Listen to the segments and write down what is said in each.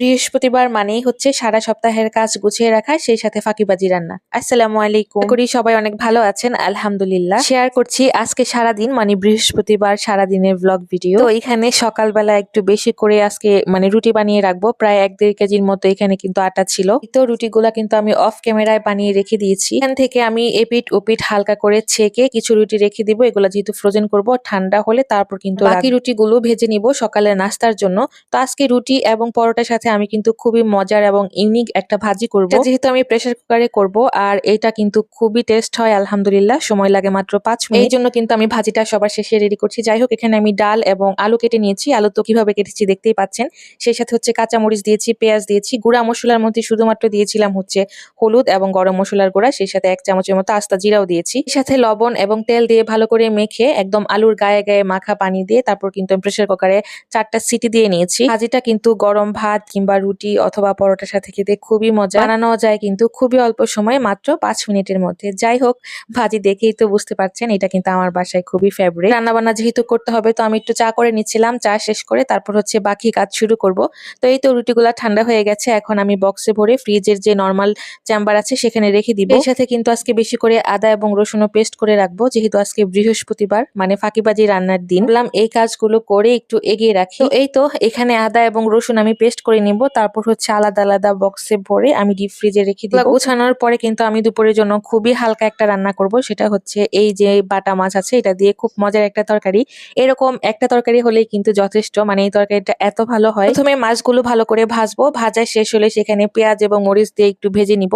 বৃহস্পতিবার মানেই হচ্ছে সারা সপ্তাহের কাজ গুছিয়ে রাখা সেই সাথে ফাঁকিবাজি রান্না। আসসালামু আলাইকুম। করি সবাই অনেক ভালো আছেন আলহামদুলিল্লাহ। শেয়ার করছি আজকে সারা দিন মানে বৃহস্পতিবার সারা দিনের ব্লগ ভিডিও তো এখানে সকালবেলা একটু বেশি করে আজকে মানে রুটি বানিয়ে রাখব প্রায় এক দেড় কেজির মতো এখানে কিন্তু আটা ছিল। তো রুটিগুলা কিন্তু আমি অফ ক্যামেরায় বানিয়ে রেখে দিয়েছি। এখান থেকে আমি এপিট ওপিট হালকা করে ছেঁকে কিছু রুটি রেখে দিব এগুলো যেহেতু ফ্রোজেন করব ঠান্ডা হলে তারপর কিন্তু বাকি রুটিগুলো ভেজে নিব সকালের নাস্তার জন্য। তো আজকে রুটি এবং পরোটার সাথে আমি কিন্তু খুবই মজার এবং ইউনিক একটা ভাজি করব। যেহেতু আমি প্রেসার কুকারে করব আর এটা কিন্তু খুবই টেস্ট হয় আলহামদুলিল্লাহ। সময় লাগে মাত্র পাঁচ মিনিট। এই জন্য কিন্তু আমি ভাজিটা সবার শেষে রেডি করছি। যাই হোক এখানে আমি ডাল এবং আলু কেটে নিয়েছি। আলু তো কীভাবে কেটেছি দেখতেই পাচ্ছেন। সেই সাথে হচ্ছে কাঁচামরিচ দিয়েছি পেঁয়াজ দিয়েছি গুঁড়া মশলার মধ্যে শুধুমাত্র দিয়েছিলাম হচ্ছে হলুদ এবং গরম মশলার গুঁড়া। সেই সাথে এক চামচের মতো আস্তা জিরাও দিয়েছি। এর সাথে লবণ এবং তেল দিয়ে ভালো করে মেখে একদম আলুর গায়ে গায়ে মাখা পানি দিয়ে তারপর কিন্তু প্রেসার কুকারে চারটা সিটি দিয়ে নিয়েছি। ভাজিটা কিন্তু গরম ভাত কিংবা রুটি অথবা পরোটার সাথে খেতে খুবই মজা। বানানো যায় কিন্তু খুবই অল্প সময়, মাত্র পাঁচ মিনিটের মধ্যে। যাই হোক, ভাজি দেখেই তো বুঝতে পারছেন, এটা কিন্তু আমার বাসায় খুবই ফেভারিট রান্না বান্না যেহেতু করতে হবে, তো আমি একটু চা করে নিচ্ছিলাম, চা শেষ করে তারপর হচ্ছে বাকি কাজ শুরু করব। তো এই তো রুটিগুলা ঠান্ডা হয়ে গেছে, এখন আমি বক্সে ভরে ফ্রিজের যে নর্মাল চেম্বার আছে সেখানে রেখে দিব। এর সাথে কিন্তু আজকে বেশি করে আদা এবং রসুনও পেস্ট করে রাখব, যেহেতু আজকে বৃহস্পতিবার মানে ফাঁকিবাজি রান্নার দিন। বললাম এই কাজগুলো করে একটু এগিয়ে রাখি। এই তো, এখানে আদা এবং রসুন আমি পেস্ট করে নিব তারপর হচ্ছে আলাদা আলাদা বক্সে ভরে আমি ডিপ ফ্রিজে রেখে দিব। গোছানোর পরে কিন্তু আমি দুপুরের জন্য খুবই হালকা একটা রান্না করব সেটা হচ্ছে এই যে বাটা মাছ আছে এটা দিয়ে খুব মজার একটা তরকারি। এরকম একটা তরকারি হলেই কিন্তু যথেষ্ট মানে এই তরকারিটা এত ভালো হয়। প্রথমে মাছগুলো ভালো করে ভাজবো ভাজা শেষ হলে সেখানে পেঁয়াজ এবং মরিচ দিয়ে একটু ভেজে নিব।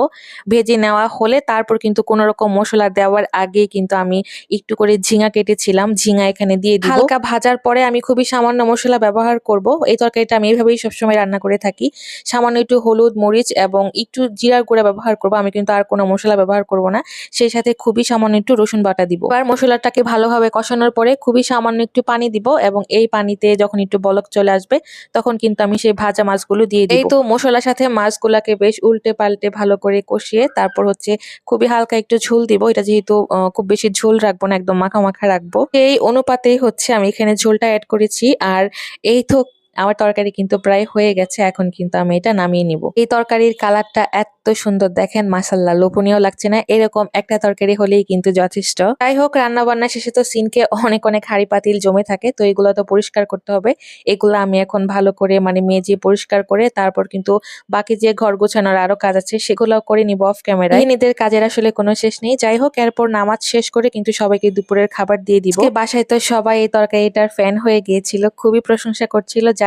ভেজে নেওয়া হলে তারপর কিন্তু কোনো রকম মশলা দেওয়ার আগে কিন্তু আমি একটু করে ঝিঙা কেটেছিলাম ঝিঙা এখানে দিয়ে দিব। হালকা ভাজার পরে আমি খুবই সামান্য মশলা ব্যবহার করব। এই তরকারিটা আমি এইভাবেই সবসময় রান্না করে থাকি। সামান্য একটু হলুদ, মরিচ এবং একটু জিরার গুঁড়া ব্যবহার করব। আমি কিন্তু আর কোনো মশলা ব্যবহার করব না। সেই সাথে খুবই সামান্য একটু রসুন বাটা দিব। আর মশলাটাকে ভালোভাবে কষানোর পরে খুবই সামান্য একটু পানি দিব এবং এই পানিতে যখন একটু বলক চলে আসবে, তখন কিন্তু আমি সেই ভাজা মাছগুলো দিয়ে দিই তো মশলার সাথে মাছগুলাকে বেশ উল্টে পাল্টে ভালো করে কষিয়ে তারপর হচ্ছে খুবই হালকা একটু ঝোল দিব। এটা যেহেতু খুব বেশি ঝোল রাখব না, একদম মাখা মাখা রাখব। এই অনুপাতেই হচ্ছে আমি এখানে ঝোলটা অ্যাড করেছি। আর এই তো আমার তরকারি কিন্তু প্রায় হয়ে গেছে, এখন কিন্তু আমি এটা নামিয়ে নিব। এই তরকারির কালারটা এত সুন্দর দেখেন মাসাল্লাহ লোপনীয় লাগছে না? এরকম একটা তরকারি হলেই কিন্তু যথেষ্ট। যাই হোক রান্না বান্না শেষে তো সিনকে অনেক অনেক হাড়ি পাতিল জমে থাকে, তো এগুলো তো পরিষ্কার করতে হবে। এগুলো আমি এখন ভালো করে মানে মেজে পরিষ্কার করে তারপর কিন্তু বাকি যে ঘর গোছানোর আরও কাজ আছে সেগুলো করে নিব অফ ক্যামেরা নিজেদের কাজের আসলে কোনো শেষ নেই। যাই হোক, এরপর নামাজ শেষ করে কিন্তু সবাইকে দুপুরের খাবার দিয়ে দিব। বাসায় তো সবাই এই তরকারিটার ফ্যান হয়ে গিয়েছিল, খুবই প্রশংসা করছিল।